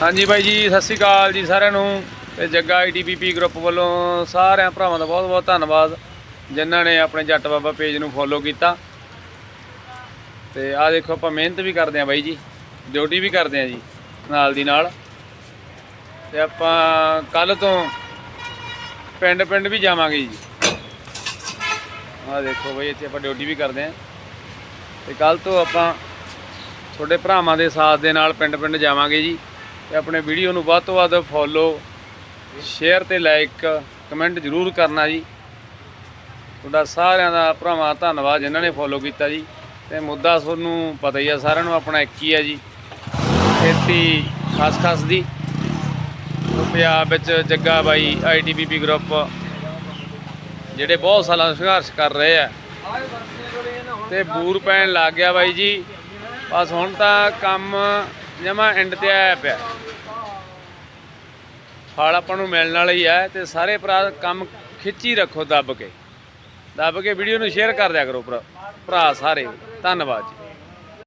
ਹਾਂਜੀ ਬਾਈ ਜੀ, ਸਤਿ ਸ਼੍ਰੀ ਅਕਾਲ ਜੀ ਸਾਰਿਆਂ ਨੂੰ। ਤੇ ਜੱਗਾ ਆਈਟੀਪੀਪੀ ਗਰੁੱਪ ਵੱਲੋਂ ਸਾਰਿਆਂ ਭਰਾਵਾਂ ਦਾ ਬਹੁਤ ਬਹੁਤ ਧੰਨਵਾਦ, ਜਿਨ੍ਹਾਂ ਨੇ ਆਪਣੇ ਜੱਟ ਬਾਬਾ ਪੇਜ ਨੂੰ ਫੋਲੋ ਕੀਤਾ। ਤੇ ਆਹ ਦੇਖੋ, ਆਪਾਂ ਮਿਹਨਤ ਵੀ ਕਰਦੇ ਆਂ ਬਾਈ ਜੀ ਡਿਊਟੀ ਵੀ ਕਰਦੇ ਆਂ ਜੀ, ਨਾਲ ਦੀ ਨਾਲ। ਤੇ ਆਪਾਂ ਕੱਲ ਤੋਂ ਪਿੰਡ ਪਿੰਡ ਵੀ ਜਾਵਾਂਗੇ ਜੀ। ਆਹ ਦੇਖੋ ਬਾਈ, ਇੱਥੇ ਆਪਾਂ ਡਿਊਟੀ ਵੀ ਕਰਦੇ ਆਂ ਤੇ ਕੱਲ ਤੋਂ ਆਪਾਂ ਤੁਹਾਡੇ ਭਰਾਵਾਂ ਦੇ ਸਾਥ ਦੇ ਨਾਲ ਪਿੰਡ ਪਿੰਡ ਜਾਵਾਂਗੇ ਜੀ। ਤੇ ਆਪਣੇ ਵੀਡੀਓ ਨੂੰ ਵੱਧ ਤੋਂ ਵੱਧ ਫੋਲੋ ਸ਼ੇਅਰ ਤੇ ਲਾਈਕ ਕਮੈਂਟ ਜ਼ਰੂਰ ਕਰਨਾ ਜੀ। ਤੁਹਾਡਾ ਸਾਰਿਆਂ ਦਾ ਭਰਾਵਾਂ ਧੰਨਵਾਦ ਜਿਨ੍ਹਾਂ ਨੇ ਫੋਲੋ ਕੀਤਾ ਜੀ। ਤੇ ਮੁੱਦਾ ਤੁਹਾਨੂੰ ਪਤਾ ਹੀ ਆ, ਸਾਰਿਆਂ ਨੂੰ ਆਪਣਾ ਇੱਕ ਹੀ ਹੈ ਜੀ। ਖੇਤੀ ਖਾਸ ਖਾਸ ਦੀ। ਪੰਜਾਬ ਵਿੱਚ ਜੱਗਾ ਬਾਈ ਆਈਟੀਪੀਪੀ ਗਰੁੱਪ ਜਿਹੜੇ ਬਹੁਤ ਸਾਲਾਂ ਸੰਘਰਸ਼ ਕਰ ਰਹੇ ਆ। ਤੇ ਬੂਰ ਪੈਣ ਲੱਗ ਗਿਆ ਬਾਈ ਜੀ। ਬਸ ਹੁਣ ਤਾਂ ਕੰਮ ਜਮਾ ਐਂਡ ਤੇ ਆਇਆ ਪਿਆ। ਫਲ ਆਪਾਂ ਨੂੰ ਮਿਲਣ ਵਾਲਾ ਹੀ ਹੈ ਤੇ ਸਾਰੇ ਭਰਾ ਕੰਮ ਖਿੱਚੀ ਰੱਖੋ ਦੱਬ ਕੇ। ਦੱਬ ਕੇ ਵੀਡੀਓ ਨੂੰ ਸ਼ੇਅਰ ਕਰ ਦਿਆ ਕਰੋ ਭਰਾ ਭਰਾ ਸਾਰੇ। ਧੰਨਵਾਦ ਜੀ।